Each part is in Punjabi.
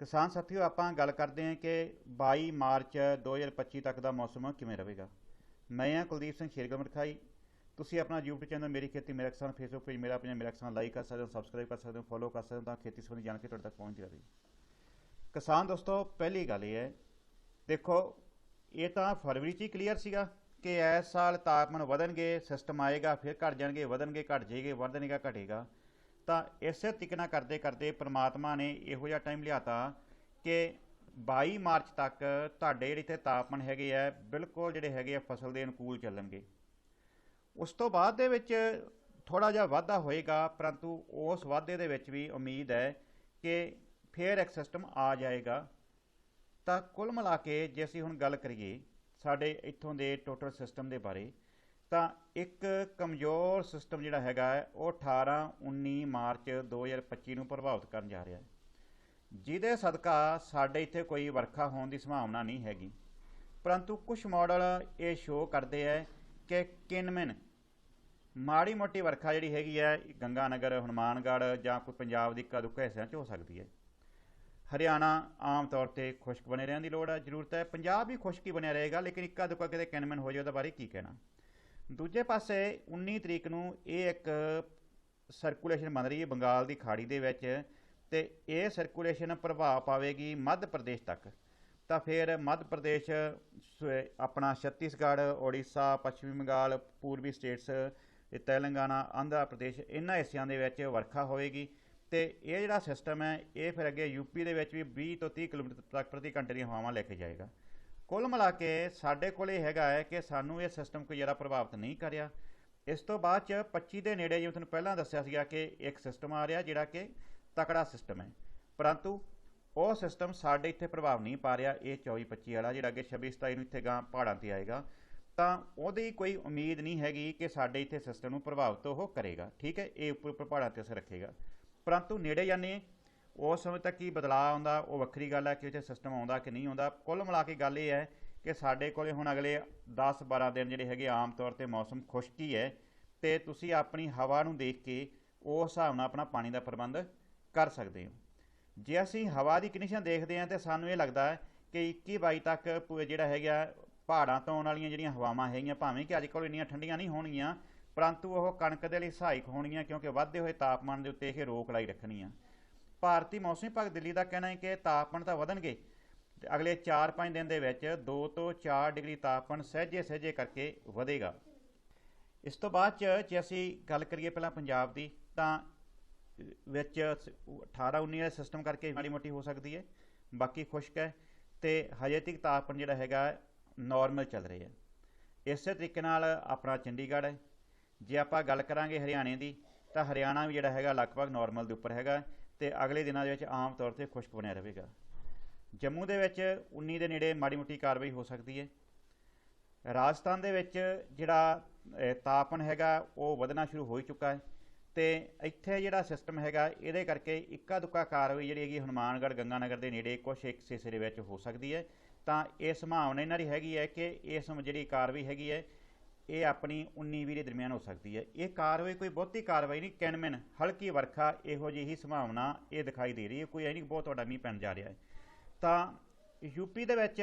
ਕਿਸਾਨ ਸਾਥੀਓ, ਆਪਾਂ ਗੱਲ ਕਰਦੇ ਹਾਂ ਕਿ 22 ਮਾਰਚ 2025 ਤੱਕ ਦਾ ਮੌਸਮ ਕਿਵੇਂ ਰਹੇਗਾ। ਮੈਂ ਹਾਂ ਕੁਲਦੀਪ ਸਿੰਘ ਸ਼ੇਰਗਮ ਖਾਈ ਤੁਸੀਂ ਆਪਣਾ YouTube ਚੈਨਲ ਮੇਰੀ ਖੇਤੀ, ਮੇਰਾ ਕਿਸਾਨ ਫੇਸਬੁੱਕ ਪੇਜ ਮੇਰਾ ਪੰਜਾਬ ਮੇਰਾ ਕਿਸਾਨ ਲਾਈਕ ਕਰ ਸਕਦੇ ਹੋ ਸਬਸਕ੍ਰਾਈਬ ਕਰ ਸਕਦੇ ਹੋ ਫੋਲੋ ਕਰ ਸਕਦੇ ਹੋ, ਤਾਂ ਖੇਤੀ ਸੰਬੰਧੀ ਜਾਣਕਾਰੀ ਤੁਹਾਡੇ ਤੱਕ ਪਹੁੰਚਦੀ ਰਹੇ ਕਿਸਾਨ ਦੋਸਤੋ, ਪਹਿਲੀ ਗੱਲ ਇਹ ਹੈ, ਦੇਖੋ, ਇਹ ਤਾਂ ਫਰਵਰੀ 'ਚ ਹੀ ਕਲੀਅਰ ਸੀਗਾ ਕਿ ਇਸ ਸਾਲ ਤਾਪਮਾਨ ਵਧਣਗੇ ਸਿਸਟਮ ਆਏਗਾ, ਫਿਰ ਘਟ ਜਾਣਗੇ, ਵਧਣਗੇ, ਘਟ ਜਾਏਗੇ, ਵਧਣਗਾ, ਘਟੇਗਾ। ਤਾਂ ਇਸੇ ਤਰੀਕੇ ਨਾਲ ਕਰਦੇ ਕਰਦੇ ਪ੍ਰਮਾਤਮਾ ਨੇ ਇਹੋ ਜਿਹਾ ਟਾਈਮ ਲਿਆਤਾ ਕਿ 22 ਮਾਰਚ ਤੱਕ ਤੁਹਾਡੇ ਜਿਹੜੇ ਇੱਥੇ ਤਾਪਮਾਨ ਹੈਗੇ ਆ, ਬਿਲਕੁਲ ਜਿਹੜੇ ਹੈਗੇ ਆ ਫਸਲ ਦੇ ਅਨੁਕੂਲ ਚੱਲਣਗੇ। ਉਸ ਤੋਂ ਬਾਅਦ ਦੇ ਵਿੱਚ ਥੋੜਾ ਜਿਹਾ ਵਾਧਾ ਹੋਏਗਾ, ਪਰੰਤੂ ਉਸ ਵਾਧੇ ਦੇ ਵਿੱਚ ਵੀ ਉਮੀਦ ਹੈ ਕਿ ਫੇਰ ਇੱਕ ਸਿਸਟਮ ਆ ਜਾਏਗਾ। ਤਾਂ ਕੁੱਲ ਮਿਲਾ ਕੇ ਜੇ ਅਸੀਂ ਹੁਣ ਗੱਲ ਕਰੀਏ ਸਾਡੇ ਇੱਥੋਂ ਦੇ ਟੋਟਲ ਸਿਸਟਮ ਦੇ ਬਾਰੇ ਤਾਂ ਇੱਕ ਕਮਜ਼ੋਰ ਸਿਸਟਮ ਜਿਹੜਾ ਹੈਗਾ ਉਹ 18 19 ਮਾਰਚ 2025 ਨੂੰ ਪ੍ਰਭਾਵਿਤ ਕਰਨ ਜਾ ਰਿਹਾ ਹੈ। ਜਿਹਦੇ ਸਦਕਾ ਸਾਡੇ ਇੱਥੇ ਕੋਈ ਵਰਖਾ ਹੋਣ ਦੀ ਸੰਭਾਵਨਾ ਨਹੀਂ ਹੈਗੀ। ਪਰੰਤੂ ਕੁਝ ਮਾਡਲ ਇਹ ਸ਼ੋਅ ਕਰਦੇ ਹੈ ਕਿ ਕਿਨਮਨ ਮਾੜੀ ਮੋਟੀ ਵਰਖਾ ਜਿਹੜੀ ਹੈਗੀ ਹੈ ਗੰਗਾ ਨਗਰ ਹਨੂਮਾਨਗੜ੍ਹ ਜਾਂ ਕੋਈ ਪੰਜਾਬ ਦੀ ਇੱਕਾ ਦੁੱਕਾ ਹਿੱਸਿਆਂ 'ਚ ਹੋ ਸਕਦੀ ਹੈ। ਹਰਿਆਣਾ ਆਮ ਤੌਰ ਤੇ ਖੁਸ਼ਕ ਬਣੇ ਰਹਿਣ ਦੀ ਲੋੜ ਹੈ, ਜ਼ਰੂਰਤ ਹੈ। ਪੰਜਾਬ ਵੀ ਖੁਸ਼ਕ ਹੀ ਬਣਿਆ ਰਹੇਗਾ, ਲੇਕਿਨ ਇੱਕਾ ਦੁੱਕਾ ਕਿਤੇ ਕਿਨਮਨ ਹੋ ਜਾਏ ਉਹਦੇ ਬਾਰੇ ਕੀ ਕਹਿਣਾ। ਦੂਜੇ ਪਾਸੇ 19 ਤਰੀਕ ਨੂੰ ਇਹ ਇੱਕ ਸਰਕੂਲੇਸ਼ਨ ਬਣ ਰਹੀ ਹੈ ਬੰਗਾਲ ਦੀ ਖਾੜੀ ਦੇ ਵਿੱਚ ਤੇ ਇਹ ਸਰਕੂਲੇਸ਼ਨ ਪ੍ਰਭਾਵ ਪਾਵੇਗੀ ਮੱਧ ਪ੍ਰਦੇਸ਼ ਤੱਕ। ਤਾਂ ਫਿਰ ਮੱਧ ਪ੍ਰਦੇਸ਼, ਸ- ਆਪਣਾ ਛੱਤੀਸਗੜ੍ਹ ਓਡੀਸ਼ਾ ਪੱਛਮੀ ਬੰਗਾਲ, ਪੂਰਬੀ ਸਟੇਟਸ, ਇਹ ਤੇਲੰਗਾਨਾ, ਆਂਧਰਾ ਪ੍ਰਦੇਸ਼ ਇਹਨਾਂ ਹਿੱਸਿਆਂ ਦੇ ਵਿੱਚ ਵਰਖਾ ਹੋਵੇਗੀ ਤੇ ਇਹ ਜਿਹੜਾ ਸਿਸਟਮ ਹੈ, ਇਹ ਫਿਰ ਅੱਗੇ ਯੂਪੀ ਦੇ ਵਿੱਚ ਵੀ 20 ਤੋਂ 30 ਕਿਲੋਮੀਟਰ ਤੱਕ ਪ੍ਰਤੀ ਘੰਟੇ ਦੀਆਂ ਹਵਾਵਾਂ ਲੈ ਕੇ ਜਾਏਗਾ। ਕੁੱਲ ਮਿਲਾ ਕੇ ਸਾਡੇ ਕੋਲ ਇਹ ਹੈਗਾ ਹੈ ਕਿ ਸਾਨੂੰ ਇਹ ਸਿਸਟਮ ਕੋਈ ਜ਼ਿਆਦਾ ਪ੍ਰਭਾਵਿਤ ਨਹੀਂ ਕਰਿਆ ਇਸ ਤੋਂ ਬਾਅਦ ਚ 25 ਦੇ ਨੇੜੇ ਜਿਵੇਂ ਤੁਹਾਨੂੰ ਪਹਿਲਾਂ ਦੱਸਿਆ ਸੀਗਾ ਕਿ ਇੱਕ ਸਿਸਟਮ ਆ ਰਿਹਾ ਜਿਹੜਾ ਕਿ ਤਕੜਾ ਸਿਸਟਮ ਹੈ। ਪਰੰਤੂ ਉਹ ਸਿਸਟਮ ਸਾਡੇ ਇੱਥੇ ਪ੍ਰਭਾਵ ਨਹੀਂ ਪਾ ਰਿਹਾ, ਇਹ 24 25 ਵਾਲਾ ਜਿਹੜਾ ਅੱਗੇ 26 27 ਨੂੰ ਇੱਥੇ ਗਾਂ ਪਹਾੜਾਂ ਤੇ ਆਏਗਾ। ਤਾਂ ਉਹਦੀ ਕੋਈ ਉਮੀਦ ਨਹੀਂ ਹੈਗੀ ਕਿ ਸਾਡੇ ਇੱਥੇ ਸਿਸਟਮ ਨੂੰ ਪ੍ਰਭਾਵਿਤ ਉਹ ਕਰੇਗਾ। ਠੀਕ ਹੈ, ਇਹ ਉੱਪਰ ਉੱਪਰ ਪਹਾੜਾਂ ਤੇ ਅਸਰ ਰੱਖੇਗਾ। ਪਰੰਤੂ ਨੇੜੇ ਜਾਣੇ ਉਸ ਸਮੇਂ ਤੱਕ ਕੀ ਬਦਲਾਅ ਆਉਂਦਾ, ਉਹ ਵੱਖਰੀ ਗੱਲ ਹੈ ਕਿ ਉੱਥੇ ਸਿਸਟਮ ਆਉਂਦਾ ਕਿ ਨਹੀਂ ਆਉਂਦਾ। ਕੁੱਲ ਮਿਲਾ ਕੇ ਗੱਲ ਇਹ ਹੈ ਕਿ ਸਾਡੇ ਕੋਲੇ ਹੁਣ ਅਗਲੇ 10-12 ਦਿਨ ਜਿਹੜੇ ਹੈਗੇ ਆਮ ਤੌਰ ਤੇ ਮੌਸਮ ਖੁਸ਼ਕੀ ਹੈ ਤੇ ਤੁਸੀਂ ਆਪਣੀ ਹਵਾ ਨੂੰ ਦੇਖ ਕੇ ਉਸ ਹਿਸਾਬ ਨਾਲ ਆਪਣਾ ਪਾਣੀ ਦਾ ਪ੍ਰਬੰਧ ਕਰ ਸਕਦੇ ਹੋ। ਜੇ ਅਸੀਂ ਹਵਾ ਦੀ ਕੰਡੀਸ਼ਨ ਦੇਖਦੇ ਹਾਂ ਤੇ ਸਾਨੂੰ ਇਹ ਲੱਗਦਾ ਹੈ ਕਿ 21 ਬਾਈ ਤੱਕ ਪੂ- ਜਿਹੜਾ ਹੈਗਾ ਪਹਾੜਾਂ ਤੋਂ ਆਉਣ ਵਾਲੀਆਂ ਜਿਹੜੀਆਂ ਹਵਾਵਾਂ ਹੈਗੀਆਂ, ਭਾਵੇਂ ਕਿ ਅੱਜ ਕੱਲ੍ਹ ਇੰਨੀਆਂ ਠੰਡੀਆਂ ਨਹੀਂ ਹੋਣਗੀਆਂ, ਪਰੰਤੂ ਉਹ ਕਣਕ ਦੇ ਲਈ ਸਹਾਇਕ ਹੋਣਗੀਆਂ ਕਿਉਂਕਿ ਵਧਦੇ ਹੋਏ ਤਾਪਮਾਨ ਦੇ ਉੱਤੇ ਇਹ ਰੋਕ ਲਾਈ ਰੱਖਣੀ ਆ। ਭਾਰਤੀ ਮੌਸਮੀ ਵਿਭਾਗ ਦਿੱਲੀ ਦਾ ਕਹਿਣਾ ਹੈ ਕਿ ਤਾਪਮਾਨ ਤਾਂ ਵਧਣਗੇ ਤੇ ਅਗਲੇ 4-5 ਦਿਨ ਦੇ ਵਿੱਚ 2 ਤੋਂ 4 ਡਿਗਰੀ ਤਾਪਮਾਨ ਸਹਿਜੇ ਸਹਿਜੇ ਕਰਕੇ ਵਧੇਗਾ। ਇਸ ਤੋਂ ਬਾਅਦ ਚ ਜੇ ਅਸੀਂ ਗੱਲ ਕਰੀਏ ਪਹਿਲਾਂ ਪੰਜਾਬ ਦੀ, ਤਾਂ ਵਿੱਚ 18 19 ਵਾਲੇ ਸਿਸਟਮ ਕਰਕੇ ਮਾੜੀ ਮੋਟੀ ਹੋ ਸਕਦੀ ਹੈ, ਬਾਕੀ ਖੁਸ਼ਕ ਹੈ ਤੇ ਹਜੇ ਤੱਕ ਤਾਪਮਾਨ ਜਿਹੜਾ ਹੈਗਾ ਨਾਰਮਲ ਚੱਲ ਰਿਹਾ ਹੈ। ਇਸੇ ਤਰੀਕੇ ਨਾਲ ਆਪਣਾ ਚੰਡੀਗੜ੍ਹ ਹੈ। ਜੇ ਆਪਾਂ ਗੱਲ ਕਰਾਂਗੇ ਹਰਿਆਣੇ ਦੀ, ਤਾਂ ਹਰਿਆਣਾ ਵੀ ਜਿਹੜਾ ਹੈਗਾ ਲਗਭਗ ਨਾਰਮਲ ਦੇ ਉੱਪਰ ਹੈਗਾ। ਤੇ ਅਗਲੇ ਦਿਨਾਂ ਦੇ ਵਿੱਚ ਆਮ ਤੌਰ ਤੇ ਖੁਸ਼ਕ ਬਣਿਆ ਰਹੇਗਾ। ਜੰਮੂ ਦੇ ਵਿੱਚ 19 ਦੇ ਨੇੜੇ ਮਾੜੀ ਮੋਟੀ ਕਾਰਵਾਈ ਹੋ ਸਕਦੀ ਹੈ। ਰਾਜਸਥਾਨ ਦੇ ਵਿੱਚ ਜਿਹੜਾ ਅਹ, ਤਾਪਮਾਨ ਹੈਗਾ ਉਹ ਵਧਣਾ ਸ਼ੁਰੂ ਹੋ ਚੁੱਕਾ ਹੈ ਤੇ ਇੱਥੇ ਜਿਹੜਾ ਸਿਸਟਮ ਹੈਗਾ ਇਹਦੇ ਕਰਕੇ ਇੱਕਾ ਦੁੱਕਾ ਕਾਰਵਾਈ ਜਿਹੜੀ ਹੈਗੀ ਹਨੂਮਾਨਗੜ੍ਹ ਗੰਗਾਨਗਰ ਦੇ ਨੇੜੇ ਕੁਛ ਇੱਕ ਹਿੱਸੇ ਦੇ ਵਿੱਚ ਹੋ ਸਕਦੀ ਹੈ। ਤਾਂ ਇਹ ਸੰਭਾਵਨਾ ਇਹਨਾਂ ਦੀ ਹੈਗੀ ਹੈ ਕਿ ਇਸ ਜਿਹੜੀ ਕਾਰਵਾਈ ਹੈਗੀ ਹੈ ਇਹ ਆਪਣੀ 19 ਵੀਹ ਦੇ ਦਰਮਿਆਨ ਹੋ ਸਕਦੀ ਹੈ। ਇਹ ਕਾਰਵਾਈ ਕੋਈ ਬਹੁਤੀ ਕਾਰਵਾਈ ਨਹੀਂ, ਕਿਨਮਨ ਹਲਕੀ ਵਰਖਾ ਇਹੋ ਜਿਹੀ ਹੀ ਸੰਭਾਵਨਾ ਇਹ ਦਿਖਾਈ ਦੇ ਰਹੀ ਹੈ। ਕੋਈ ਇਹ ਨਹੀਂ ਬਹੁਤ ਵੱਡਾ ਮੀਂਹ ਪੈਣ ਜਾ ਰਿਹਾ ਹੈ। ਤਾਂ ਯੂਪੀ ਦੇ ਵਿੱਚ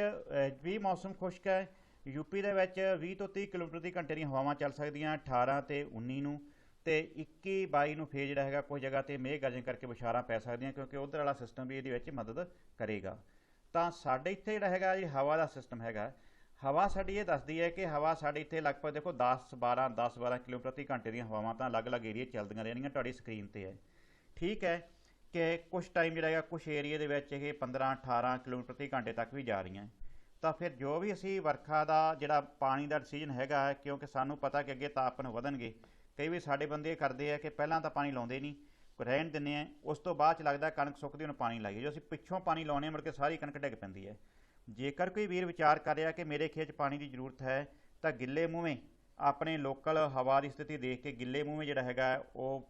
ਵੀ ਮੌਸਮ ਖੁਸ਼ਕ ਹੈ। ਯੂਪੀ ਦੇ ਵਿੱਚ 20 ਤੋਂ 30 ਕਿਲੋਮੀਟਰ ਦੀ ਘੰਟੇ ਦੀਆਂ ਹਵਾਵਾਂ ਚੱਲ ਸਕਦੀਆਂ 18 ਤੇ 19 ਨੂੰ। ਤੇ 21 22 ਨੂੰ ਫੇਰ ਜਿਹੜਾ ਹੈਗਾ ਕੋਈ ਜਗ੍ਹਾ ਤੇ ਮੇਘ ਗਰਜਨ ਕਰਕੇ ਬੁਸ਼ਾਰਾਂ ਪੈ ਸਕਦੀਆਂ ਕਿਉਂਕਿ ਉਧਰ ਵਾਲਾ ਸਿਸਟਮ ਵੀ ਇਹਦੇ ਵਿੱਚ ਮਦਦ ਕਰੇਗਾ। ਤਾਂ ਸਾਡੇ ਇੱਥੇ ਜਿਹੜਾ ਹੈਗਾ, ਇਹ ਹਵਾ ਦਾ ਸਿਸਟਮ ਹੈਗਾ। ਹਵਾ ਸਾਡੀ ਇਹ ਦੱਸਦੀ ਹੈ ਕਿ ਹਵਾ ਸਾਡੇ ਇੱਥੇ ਲਗਭਗ ਦੇਖੋ 10 12 10 12 ਕਿਲੋਮੀਟਰ ਪ੍ਰਤੀ ਘੰਟੇ ਦੀਆਂ ਹਵਾਵਾਂ ਤਾਂ ਅਲੱਗ-ਅਲੱਗ ਏਰੀਆ ਚੱਲਦੀਆਂ ਰਹਿਣਗੀਆਂ ਤੁਹਾਡੀ ਸਕਰੀਨ ਤੇ ਹੈ। ਠੀਕ ਹੈ ਕਿ ਕੁਝ ਟਾਈਮ ਜਿਹੜਾ ਹੈਗਾ ਕੁਝ ਏਰੀਆ ਦੇ ਵਿੱਚ ਇਹ 15 18 ਕਿਲੋਮੀਟਰ ਪ੍ਰਤੀ ਘੰਟੇ ਤੱਕ ਵੀ ਜਾ ਰਹੀਆਂ। ਤਾਂ ਫਿਰ ਜੋ ਵੀ ਅਸੀਂ ਵਰਖਾ ਦਾ ਜਿਹੜਾ ਪਾਣੀ ਦਾ ਡਿਸੀਜਨ ਹੈਗਾ, ਕਿਉਂਕਿ ਸਾਨੂੰ ਪਤਾ ਕਿ ਅੱਗੇ ਤਾਪਮਾਨ ਵਧਣਗੇ, ਕਈ ਵੀ ਸਾਡੇ ਬੰਦੇ ਇਹ ਕਰਦੇ ਆ ਕਿ ਪਹਿਲਾਂ ਤਾਂ ਪਾਣੀ ਲਾਉਂਦੇ ਨਹੀਂ ਰਹਿਣ ਦਿੰਦੇ ਆ, ਉਸ ਤੋਂ ਬਾਅਦ ਚ ਲੱਗਦਾ ਕਣਕ ਸੁੱਕਦੀ, ਉਹਨੂੰ ਪਾਣੀ ਲਾਈਏ। ਜੋ ਅਸੀਂ ਪਿੱਛੋਂ ਪਾਣੀ ਲਾਉਣੇ ਮੁੜ ਕੇ ਸਾਰੀ ਕਣਕ ਡਿੱਗ ਪੈਂਦੀ ਹੈ। ਜੇਕਰ ਕੋਈ ਵੀਰ ਵਿਚਾਰ ਕਰ ਰਿਹਾ ਕਿ ਮੇਰੇ ਖੇਤ 'ਚ ਪਾਣੀ ਦੀ ਜ਼ਰੂਰਤ ਹੈ, ਤਾਂ ਗਿੱਲੇ ਮੂੰਹੇ ਆਪਣੇ ਲੋਕਲ ਹਵਾ ਦੀ ਸਥਿਤੀ ਦੇਖ ਕੇ ਗਿੱਲੇ ਮੂੰਹੇ ਜਿਹੜਾ ਹੈਗਾ ਉਹ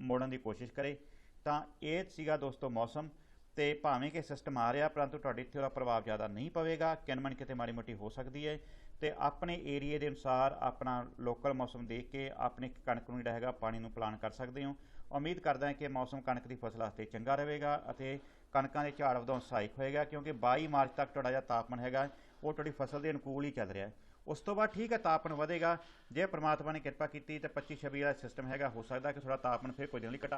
ਮੋੜਨ ਦੀ ਕੋਸ਼ਿਸ਼ ਕਰੇ। ਤਾਂ ਇਹ ਸੀਗਾ ਦੋਸਤੋ ਮੌਸਮ ਤੇ ਭਾਵੇਂ ਕਿ ਸਿਸਟਮ ਆ ਰਿਹਾ, ਪਰੰਤੂ ਤੁਹਾਡੇ ਇੱਥੇ ਉਹਦਾ ਪ੍ਰਭਾਵ ਜ਼ਿਆਦਾ ਨਹੀਂ ਪਵੇਗਾ। ਕਿਨਮਨ ਕਿਤੇ ਮਾੜੀ ਮੋਟੀ ਹੋ ਸਕਦੀ ਹੈ ਤੇ ਆਪਣੇ ਏਰੀਏ ਦੇ ਅਨੁਸਾਰ ਆਪਣਾ ਲੋਕਲ ਮੌਸਮ ਦੇਖ ਕੇ ਆਪਣੀ ਕਣਕ ਨੂੰ ਜਿਹੜਾ ਹੈਗਾ, ਪਾਣੀ ਨੂੰ ਪਲਾਨ ਕਰ ਸਕਦੇ ਹੋ। ਉਮੀਦ ਕਰਦਾ ਹਾਂ ਕਿ ਮੌਸਮ ਕਣਕ ਦੀ ਫਸਲ ਵਾਸਤੇ ਚੰਗਾ ਰਹੇਗਾ ਅਤੇ ਕਣਕਾਂ ਦੇ ਝਾੜ ਵਧਾਉਣ ਸਹਾਇਕ ਹੋਏਗਾ ਕਿਉਂਕਿ 22 ਮਾਰਚ ਤੱਕ ਤੁਹਾਡਾ ਜਿਹੜਾ ਤਾਪਮਾਨ ਹੈਗਾ, ਉਹ ਤੁਹਾਡੀ ਫਸਲ ਦੇ ਅਨੁਕੂਲ ਹੀ ਚੱਲ ਰਿਹਾ ਹੈ। ਉਸ ਤੋਂ ਬਾਅਦ ਠੀਕ ਹੈ, ਤਾਪਮਾਨ ਵਧੇਗਾ। ਜੇ ਪ੍ਰਮਾਤਮਾ ਨੇ ਕਿਰਪਾ ਕੀਤੀ ਤਾਂ 25 26 ਵਾਲਾ ਸਿਸਟਮ ਹੈਗਾ, ਹੋ ਸਕਦਾ ਕਿ ਥੋੜਾ ਤਾਪਮਾਨ ਫਿਰ ਕੁਝ ਦਿਨ ਲਈ ਘਟਾ